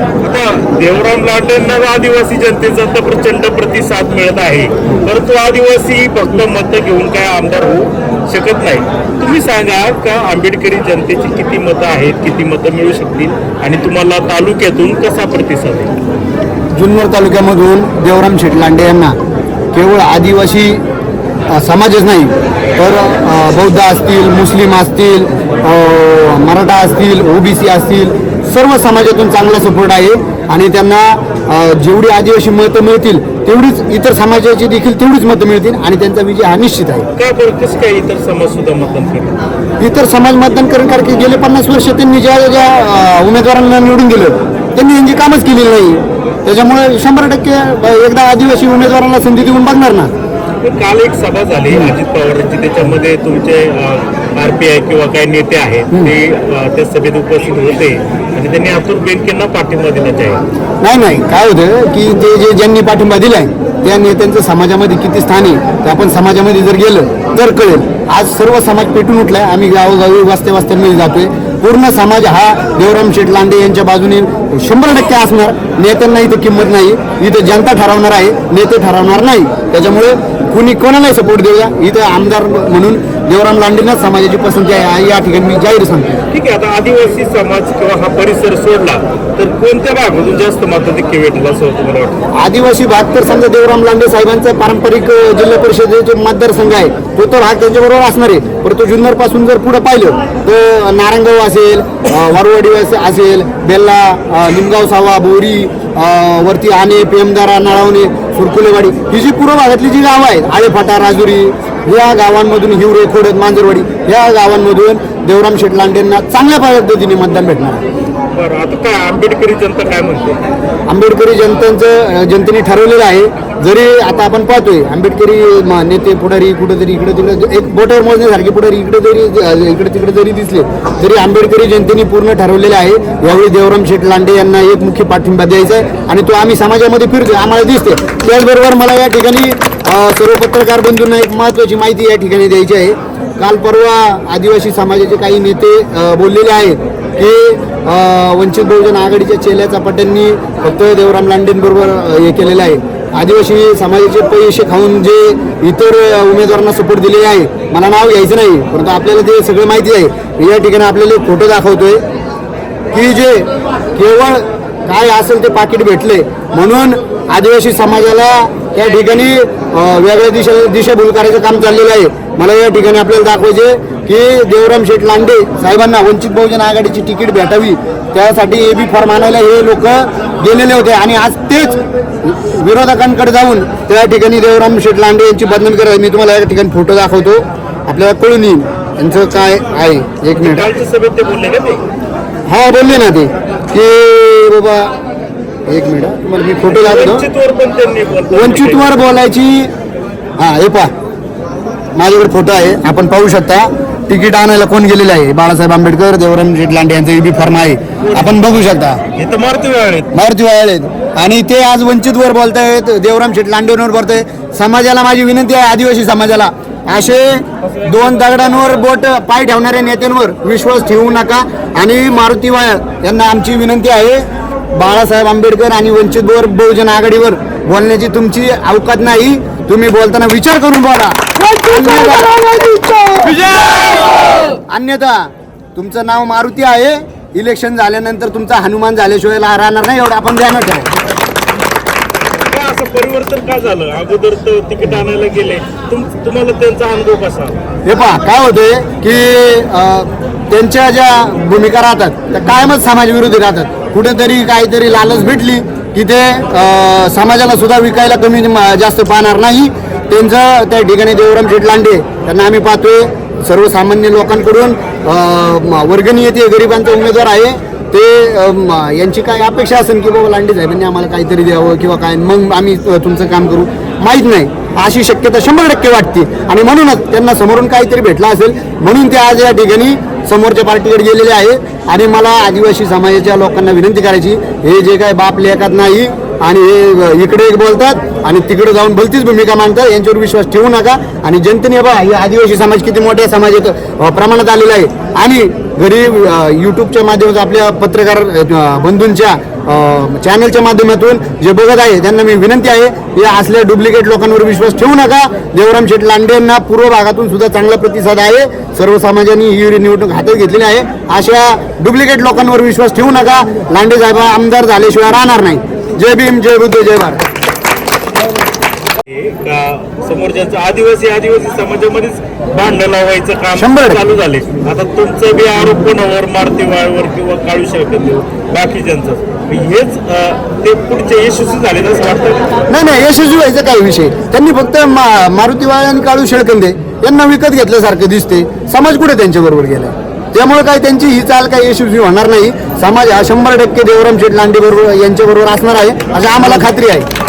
आता देवराम लांडेंना आदिवासी जनतेचा तर प्रचंड प्रतिसाद मिळत आहे. परंतु आदिवासी फक्त मतं घेऊन काय आमदार होऊ शकत नाही तुम्ही सांगा का आंबेडकरी जनतेची किती मतं आहेत किती मतं मिळू शकतील आणि तुम्हाला तालुक्यातून कसा प्रतिसाद आहे? जुन्नर तालुक्यामधून देवराम शेटलांडे यांना केवळ आदिवासी समाजच नाही तर बौद्ध असतील मुस्लिम असतील मराठा असतील ओबीसी असतील सर्व समाजातून चांगला सपोर्ट आहे. आणि त्यांना जेवढी आदिवासी मतं मिळतील तेवढीच इतर समाजाची देखील तेवढीच मतं मिळतील आणि त्यांचा विजय हा निश्चित आहे. का बरं? काय इतर समाज सुद्धा मतदान करतात इतर समाज मतदान करण कारण की गेले पन्नास वर्ष त्यांनी ज्या ज्या उमेदवारांना निवडून दिलं त्यांनी यांची कामच केलेली नाही. त्याच्यामुळे शंभर टक्के एकदा आदिवासी उमेदवारांना संधी देऊन बघणार ना. काल एक सभा झाली अजित पवारांची त्याच्यामध्ये तुमचे आरपीआय किंवा काही नेते आहेत ते त्या सभेत उपस्थित होते आणि त्यांनी अतुल बेनकेंना पाठिंबा दिला आहे नाही नाही. काय होतं की ते जे ज्यांनी पाठिंबा दिलाय त्या नेत्यांचं समाजामध्ये किती स्थान आहे ते आपण समाजामध्ये जर गेलं तर कळेल. आज सर्व समाज पेटून उठलाय. आम्ही गावोगावी वास्ते वास्त्यांमध्ये जातोय. पूर्ण समाज हा देवराम शेठ लांडे यांच्या बाजूने शंभर टक्के असणार. नेत्यांना इथं किंमत नाही. इथं जनता ठरवणार आहे. नेते ठरवणार नाही. त्याच्यामुळे कुणी कोणालाही सपोर्ट देऊया. इथं आमदार म्हणून देवराम लांडेंनाच समाजाची पसंती आहे. या ठिकाणी मी जाहीर सांगतो. ठीक आहे आता आदिवासी समाज किंवा हा परिसर सोडला तर कोणत्या भागातून जास्त मताधिक्य भेटेल असं तुम्हाला वाटतं? आदिवासी भाग तर समजा देवराम लांडे साहेबांचा पारंपरिक जिल्हा परिषदेचे मतदारसंघ आहे तो तर हा त्यांच्याबरोबर असणार आहे. परंतु जुन्नरपासून जर पुढे पाहिलं तर नारायणगाव असेल वारवाडी असे- असेल बेल्ला अ, लिमगाव सावा बोरी वरती आणे पेमदारा नळावणे सुरकुलेवाडी ही जी पूर्व भागातली जी गावं आहेत आळेफाटा राजुरी या गावांमधून हिवरे खोडद मांजरवाडी या गावांमधून देवराम शेठ लांडेंना चांगल्या पद्धतीने मतदान भेटणार आहे. बरं आता काय आंबेडकरी जनता काय म्हणते? आंबेडकरी जनतांचं जनतेने ठरवलेलं आहे. जरी आता आपण पाहतोय आंबेडकरी म- नेते पुढारी कुठेतरी इकडे तिकडे एक बोटावर मोजण्यासारखे पुढारी इकडे जरी इकडे तिकडे जरी दिसले तरी आंबेडकरी जनतेने पूर्ण ठरवलेले आहे. यावेळी देवराम शेठ लांडे यांना एक मुख्य पाठिंबा द्यायचा आहे. आणि तो आम्ही समाजामध्ये फिरतोय आम्हाला दिसते त्याचबरोबर मला या ठिकाणी सर्व पत्रकार बंधूंना एक महत्त्वाची माहिती या ठिकाणी द्यायची आहे. काल परवा आदिवासी समाजाचे काही नेते बोललेले आहेत की वंचित बहुजन आघाडीच्या चेल्या चपाट्यांनी फक्त देवराम लांडेंबरोबर हे केलेलं आहे. आदिवासी समाजाचे पैसे खाऊन जे इतर उमेदवारांना सपोर्ट दिलेले आहे मला नाव घ्यायचं नाही परंतु आपल्याला ते सगळं माहिती आहे. या ठिकाणी आपल्याला एक फोटो दाखवतोय की जे केवळ काय असेल ते पाकिट भेटले. म्हणून आदिवासी समाजाला त्या ठिकाणी वेगळ्या दिशा दिशाभूल करायचं काम चाललेलं आहे. मला या ठिकाणी आपल्याला दाखवायचे की देवराम शेठ लांडे साहेबांना वंचित बहुजन आघाडीची तिकीट भेटावी. त्यासाठी ए बी फॉर्म आणायला हे लोक गेलेले होते. आणि आज तेच विरोधकांकडे जाऊन त्या ठिकाणी देवराम शेठ लांडे यांची बदनामी करत मी तुम्हाला या ठिकाणी फोटो दाखवतो. आपल्याला कळून येईल यांचं काय आहे. एक मिनिट सभेत ते बोलले का ते? हा बोलले ना ते. की बाबा एक मिनिट तुम्हाला मी फोटो दाखवतो. वंचितवर बोलतो बोलायची हा हे पहा. माझ्याकडे फोटो आहे. आपण पाहू शकता तिकीट आणायला कोण गेलेलं आहे? बाळासाहेब आंबेडकर देवराम शेठ लांडे यांचं ईबी फॉर्म आहे. आपण बघू शकता. मारुती वेळ आहेत. मारुती वायाळे आहेत. आणि ते आज वंचितवर बोलतायत देवराम शेठ लांडेवर बोलताय समाजाला माझी विनंती आहे आदिवासी समाजाला. असे दोन दगडांवर बोट पाय ठेवणाऱ्या नेत्यांवर विश्वास ठेवू नका. आणि मारुती वायाळ यांना आमची विनंती आहे बाळासाहेब आंबेडकर आणि वंचित बहु- बहुजन आघाडीवर बोलण्याची तुमची अवकात नाही. तुम्ही बोलताना विचार करून बोला अन्यथा- अन्यथा तुमचं नाव मारुती आहे. इलेक्शन झाल्यानंतर तुमचा हनुमान झाल्याशिवाय राहणार नाही एवढं आपण ध्यानात ठेवा. का असं परिवर्तन का झालं? अगोदर तर तिकीट आणायला गेले. तुम तुम्हाला त्यांचा अनुभव कसा? हे पहा काय होते की त्यांच्या ज्या भूमिका राहतात त्या कायमच समाजविरोधी राहतात. कुठेतरी काहीतरी लालच भेटली. की ते समाजाला सुद्धा विकायला कमी म- जास्त पाहणार नाही. त्यांचं त्या ठिकाणी देवराम शेठ लांडे त्यांना आम्ही पाहतोय. सर्वसामान्य लोकांकडून वर्गणी येते गरिबांचा उमेदवार आहे. ते यांची काय अपेक्षा असेल की बाबा लांडे साहेबांनी आम्हाला काहीतरी द्यावं किंवा काय? मग आम्ही तुमचं काम करू. माहीत नाही. अशी शक्यता शंभर टक्के वाटते. आणि म्हणूनच त्यांना समोरून काहीतरी भेटलं असेल म्हणून ते आज या ठिकाणी समोरच्या पार्टीकडे गेलेले आहे. आणि मला आदिवासी समाजाच्या लोकांना विनंती करायची हे जे काय बाप लेखात नाही आणि हे इकडे एक बोलतात आणि तिकडे जाऊन भलतीच भूमिका मांडतात यांच्यावर विश्वास ठेवू नका. आणि जनतेने बा हे आदिवासी समाज किती मोठ्या समाजात प्रमाणात आलेला आहे. आणि घरी यूट्यूबच्या माध्यमातून आपल्या पत्रकार बंधूंच्या चॅनलच्या माध्यमातून जे बघत आहे त्यांना मी विनंती आहे या असल्या डुप्लिकेट लोकांवर विश्वास ठेवू नका. देवराम शेठ लांडे यांना पूर्व भागातून सुद्धा चांगला प्रतिसाद आहे. सर्व समाजाने ही निवडणूक हातात घेतलेली आहे. अशा डुप्लिकेट लोकांवर विश्वास ठेवू नका. लांडे साहेब आमदार झाल्याशिवाय राहणार नाही. जय भीम जय बुद्ध जय भारत. का समोरच्याचं आदिवासी आदिवासी समाजामध्येच भांडण लावायचं काम. चालू झाले. आता तुमचं बी आरोप कोणावर मारुतीवाळवर किंवा काळू शकत बाकीच्यांचं. हेच ते पुढचे यशस्वी झाले असं वाटतं? नाही नाही यशस्वी व्हायचं काय विषय त्यांनी फक्त मारुतीवाळ आणि काळू शेळकंदे यांना विकत घेतल्यासारखं दिसते. समाज कुठे त्यांच्या बरोबर गेला? त्यामुळे काय त्यांची ही चाल काही यशस्वी होणार नाही. समाज हा शंभर टक्के देवराम शेठ लांडे बरोबर यांच्या बरोबर असणार आहे. अशी आम्हाला खात्री आहे.